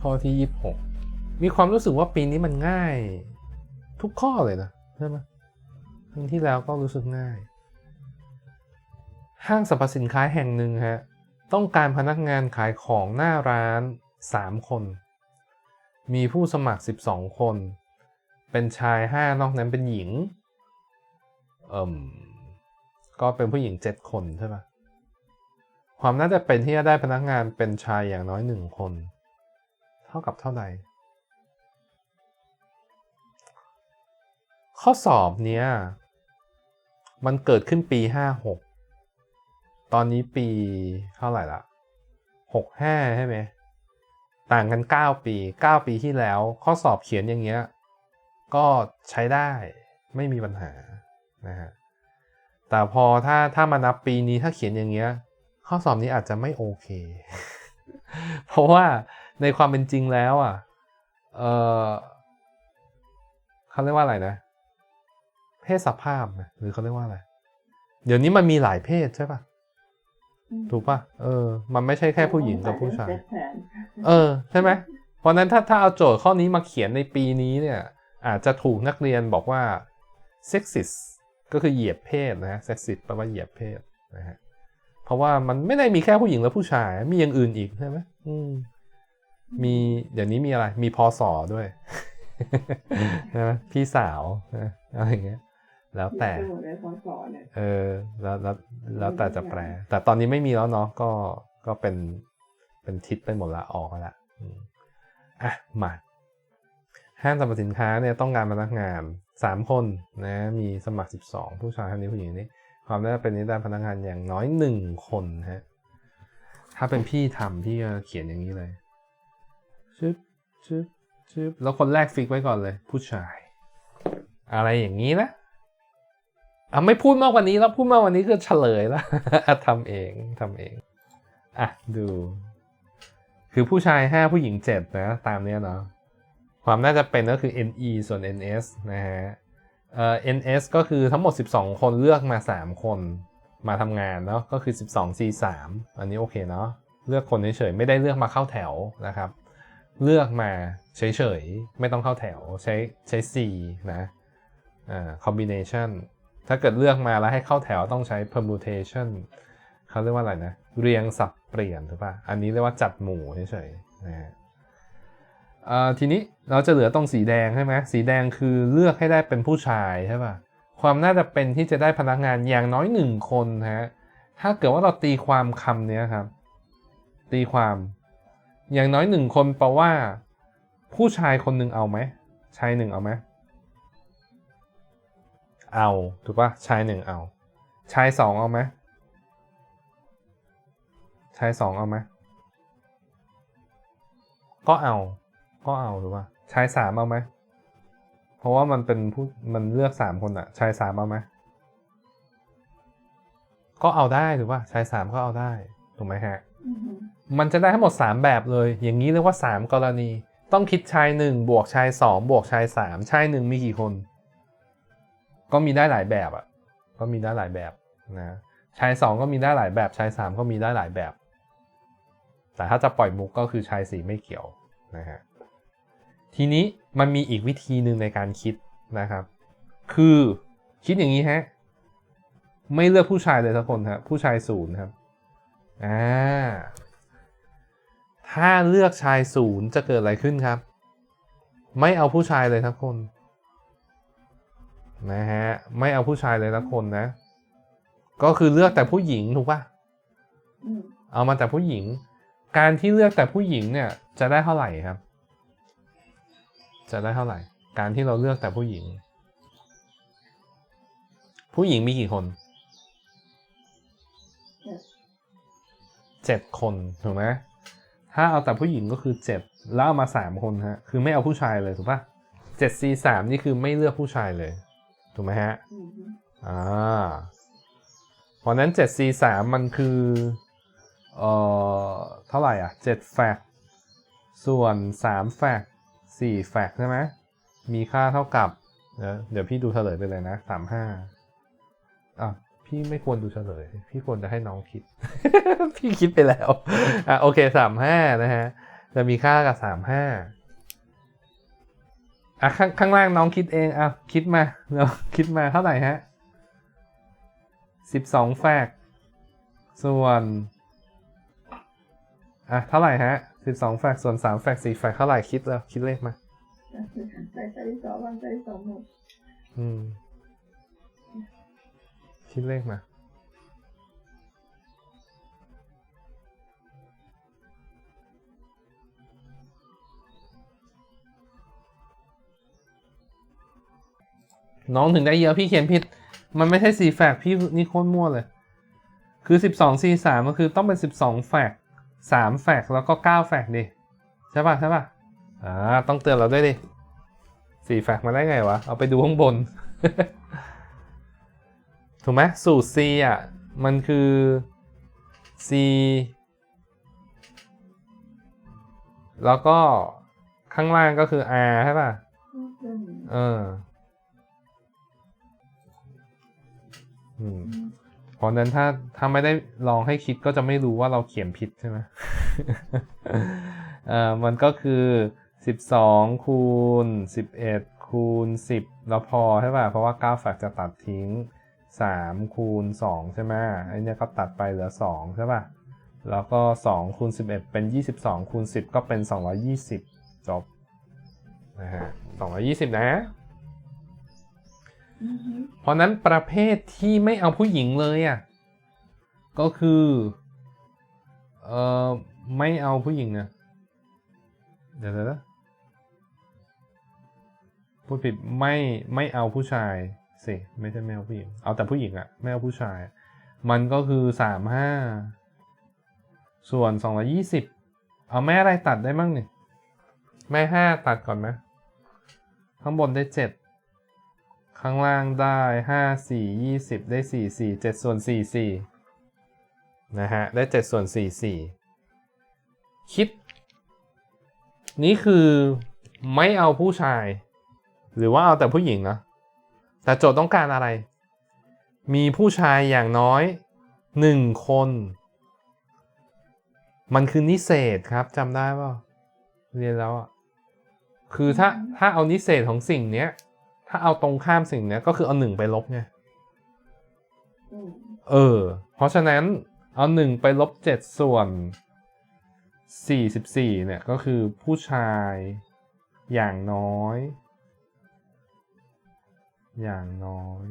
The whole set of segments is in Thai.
ข้อที่26มีความรู้สึกว่าปีนี้มันง่าย ทุกข้อเลยนะใช่ไหมครั้งที่แล้วก็รู้สึกง่าย ห้างสรรพสินค้าแห่งหนึ่งฮะต้องการพนักงานขายของหน้าร้าน 3 คน มีผู้สมัคร 12 คน เป็นชาย 5 นอกนั้นเป็นหญิง เอ่มก็เป็นผู้หญิง 7 คนใช่ปะความน่าจะเป็นที่จะได้พนักงานเป็นชายอย่างน้อยหนึ่งคน เท่ากับเท่าไหร่ ข้อสอบเนี้ยมันเกิดขึ้นปี 56 ตอนนี้ปีเท่าไหร่ละ 65 ใช่ไหม ต่างกัน 9 ปี 9 ปีที่แล้ว ข้อสอบเขียนอย่างเงี้ย ก็ใช้ได้ไม่มีปัญหานะฮะ แต่พอถ้าถ้ามานับปีนี้ถ้าเขียนอย่างเงี้ย ข้อสอบนี้อาจจะไม่โอเค เพราะว่า ในความเป็นจริงแล้วอะ เออเขาเรียกว่าอะไรนะ เพศสภาพนะหรือเขาเรียกว่าอะไร เดี๋ยวนี้มันมีหลายเพศใช่ปะถูกปะเออ มันไม่ใช่แค่ผู้หญิงกับผู้ชาย เออ ใช่ไหม เพราะฉะนั้นถ้าถ้าเอาโจทย์ข้อนี้มาเขียนในปีนี้เนี่ย อาจจะถูกนักเรียนบอกว่า sexist ก็คือเหยียบเพศนะฮะ sexist แปลว่าเหยียบเพศนะฮะ เพราะว่ามันไม่ได้มีแค่ผู้หญิงและผู้ชาย มีอย่างอื่นอีกใช่ไหมอืม มีเดี๋ยวนี้มีอะไร มีพอสอด้วยใช่ไหมพี่สาวนะอะไรอย่างเงี้ย แล้วแต่หมดเลยพอสอนเนี่ยเออ แล้วแล้วแล้วแต่จะแปล แต่ตอนนี้ไม่มีแล้วเนาะก็ก็เป็นเป็นทิศไปหมดละออกแล้วอืมอะมาห้างสรรพสินค้าเนี่ยต้องการพนักงาน3คนนะมีสมัคร 12 ผู้ชายคนนี้ผู้หญิงนี่ความได้เป็นนี้ได้พนักงานอย่างน้อย1คนฮะถ้าเป็นพี่ทำพี่จะเขียนอย่างนี้เลย ชึบชึบชึบแล้วคนแรกฟิกไว้ก่อนเลย ผู้ชาย อะไรอย่างนี้นะอะไม่พูดมากกว่านี้แล้วพูดมากกว่านี้คือเฉลยแล้วทำเองทำเองอะดู คือผู้ชาย 5 ผู้หญิง 7 นะ ตามเนี้ยเนาะความน่าจะเป็นก็คือ NE ส่วน NS นะฮะเอ่อ NS ก็คือทั้งหมด 12 คนเลือกมา 3 คนมาทำงานเนาะก็คือ 12 C 3 อันนี้โอเคเนาะเลือกคนเฉยๆไม่ได้เลือกมาเข้าแถวนะครับ เลือกมาเฉยๆ ไม่ต้องเข้าแถวใช้ใช้ C นะอ่า combination ถ้าเกิดเลือกมาแล้วให้เข้าแถวต้องใช้ permutation เขาเรียกว่าอะไรนะ เรียงสับเปลี่ยนถูกปะอันนี้เรียกว่าจัดหมู่เฉยๆนะฮะเอ่อทีนี้เราจะเหลือตรงสีแดงใช่ไหมสีแดงคือเลือกให้ได้เป็นผู้ชายใช่ปะความน่าจะเป็นที่จะได้พนักงานอย่างน้อยหนึ่งคนฮะถ้าเกิดว่าเราตีความคำนี้ครับ ตีความ อย่างน้อยหนึ่งคนแปลว่า ผู้ชายคนหนึ่งเอาไหมชายหนึ่งเอาไหมเอาถูกปะชายหนึ่งเอา ชายสองเอาไหมชายสองเอาไหมก็เอา ก็เอาถูกปะชายสามเอาไหมเพราะว่ามันเป็นผู้มันเลือกสามคนอะชายสามเอาไหมก็เอาได้ถูกปะชายสามก็เอาได้ถูกไหมฮะ มันจะได้ทั้งหมด 3 แบบเลย อย่างนี้เรียกว่า 3 กรณี ต้องคิดชาย 1 บวกชาย 2 บวกชาย 3 ชาย 1 มีกี่คน ก็มีได้หลายแบบอะ ก็มีได้หลายแบบนะ ชาย 2 ก็มีได้หลายแบบ ชาย 3 ก็มีได้หลายแบบ แต่ถ้าจะปล่อยมุกก็คือชาย 4 ไม่เกี่ยวนะฮะ ทีนี้มันมีอีกวิธีหนึ่งในการคิดนะครับ คือคิดอย่างนี้ฮะ ไม่เลือกผู้ชายเลยสักคนครับผู้ชายศูนย์ครับ อ่าถ้าเลือกชายศูนย์จะเกิดอะไรขึ้นครับ ไม่เอาผู้ชายเลยทั้งคนนะฮะไม่เอาผู้ชายเลยทั้งคนนะ ก็คือเลือกแต่ผู้หญิงถูกปะเอามาแต่ผู้หญิง การที่เลือกแต่ผู้หญิงเนี่ย จะได้เท่าไหร่ครับ จะได้เท่าไหร่ การที่เราเลือกแต่ผู้หญิง ผู้หญิงมีกี่คน เจ็ดคนถูกไหมถ้าเอาแต่ผู้หญิงก็คือเจ็ดแล้วเอามาสามคนฮะคือไม่เอาผู้ชายเลยถูกปะเจ็ด C สามนี่คือไม่เลือกผู้ชายเลยถูกไหมฮะอ่าเพราะนั้นเจ็ด C สามมันคือเอ่อเท่าไหร่อะเจ็ดแฟกส่วนสามแฟกสี่แฟกใช่ไหมมีค่าเท่ากับ เดี๋ยวเดี๋ยวพี่ดูเฉลยไปเลยนะสามห้าอะ พี่ไม่ควรดูเฉลย พี่ควรจะให้น้องคิด พี่คิดไปแล้ว อะโอเคสามห้านะฮะ จะมีค่ากับสามห้าอะข้างข้างล่างน้องคิดเองอะคิดมาเราคิดมาเท่าไหร่ฮะสิบสองแฟก ส่วนอะเท่าไหร่ฮะสิบสองแฟกส่วนสามแฟกสี่แฟกเท่าไหร่คิดแล้วคิดเลขมาใส่ใส่สองวันใส่สองหมดอืม คิดเลขมา น้องถึงได้เยอะพี่เขียนผิด มันไม่ใช่สี่แฟกพี่นี่โคตรมั่วเลย คือสิบสองสี่สามก็คือต้องเป็นสิบสองแฟกสามแฟกแล้วก็เก้าแฟกดิใช่ป่ะใช่ป่ะอ่าต้องเตือนเราด้วยดิสี่แฟกมาได้ไงวะ เอาไปดูข้างบน ถูกไหมสูตร c อะ มันคือ c แล้วก็ข้างล่างก็คือ r ใช่ป่ะ เอออืมเพราะฉะนั้นถ้าถ้าไม่ได้ลองให้คิดก็จะไม่รู้ว่าเราเขียนผิดใช่ไหมเอ่อมันก็คือ12คูณ11คูณ10แล้วพอใช่ป่ะ เพราะว่า9แฟกจะตัดทิ้ง 3คูณ2ใช่ไหมไอเนี้ยก็ตัดไปเหลือ2ใช่ป่ะ แล้วก็2คูณ11 เป็น 22คูณ10 ก็เป็น 220 จบนะฮะ220 นะ เพราะนั้นประเภทที่ไม่เอาผู้หญิงเลยอะ ก็คือเอ่อไม่เอาผู้หญิงนะเดี๋ยวนะพูดผิดไม่ไม่เอาผู้ชาย สิไม่ใช่ไม่เอาผู้หญิง เอาแต่ผู้หญิงอะไม่เอาผู้ชาย มันก็คือสามห้าส่วนสองร้อยี่สิบเอาแม่อะไรตัดได้มั่งเนี่ยแม่ห้าตัดก่อนไหมข้างบนได้เจ็ดข้างล่างได้ห้าสี่ยี่สิบได้สี่สี่เจ็ดส่วนสี่สี่นะฮะได้เจ็ดส่วนสี่สี่คิด นี่คือไม่เอาผู้ชาย หรือว่าเอาแต่ผู้หญิงนะ แต่โจทย์ต้องการอะไร มีผู้ชายอย่างน้อยหนึ่งคน มันคือนิเศษครับจำได้ป่ะเรียนแล้วอะคือถ้าถ้าเอานิเศษของสิ่งเนี้ย ถ้าเอาตรงข้ามสิ่งเนี้ยก็คือเอาหนึ่งไปลบไงเออ เพราะฉะนั้นเอาหนึ่งไปลบเจ็ดส่วนสี่สิบสี่เนี่ยก็คือผู้ชายอย่างน้อย อย่างน้อย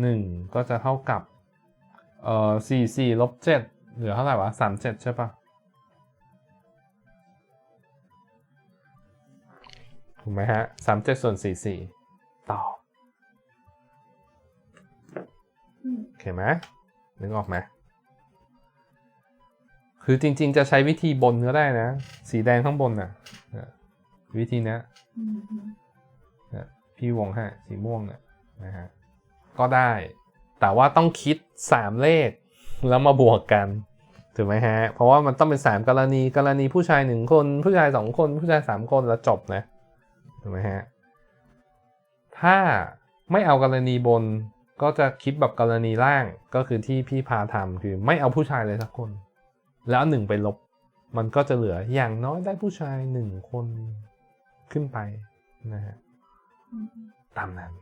หนึ่งก็จะเท่ากับเอ่อสี่สี่ลบเจ็ดเหลือเท่าไหร่วะสามเจ็ดใช่ปะถูกไหมฮะสามเจ็ดส่วนสี่สี่ตอบโอเคไหมนึกออกไหมคือจริง ๆ จะใช้วิธีบนก็ได้นะ สีแดงข้างบนน่ะเนี่ยวิธีเนี้ยเนี่ย พี่วงให้สีม่วงเนี่ยนะฮะก็ได้ แต่ว่าต้องคิด 3 เลข แล้วมาบวกกันถูกไหมฮะ เพราะว่ามันต้องเป็น 3 กรณีกรณีผู้ชาย 1 คน ผู้ชาย 2 คน ผู้ชาย 3 คนแล้วจบนะถูกไหมฮะถ้าไม่เอากรณีบนก็จะคิดแบบกรณีล่างก็คือที่พี่พาทำคือไม่เอาผู้ชายเลยสักคน แล้วหนึ่งไปลบ มันก็จะเหลืออย่างน้อยได้ผู้ชายหนึ่งคนขึ้นไปนะฮะ ตามนั้น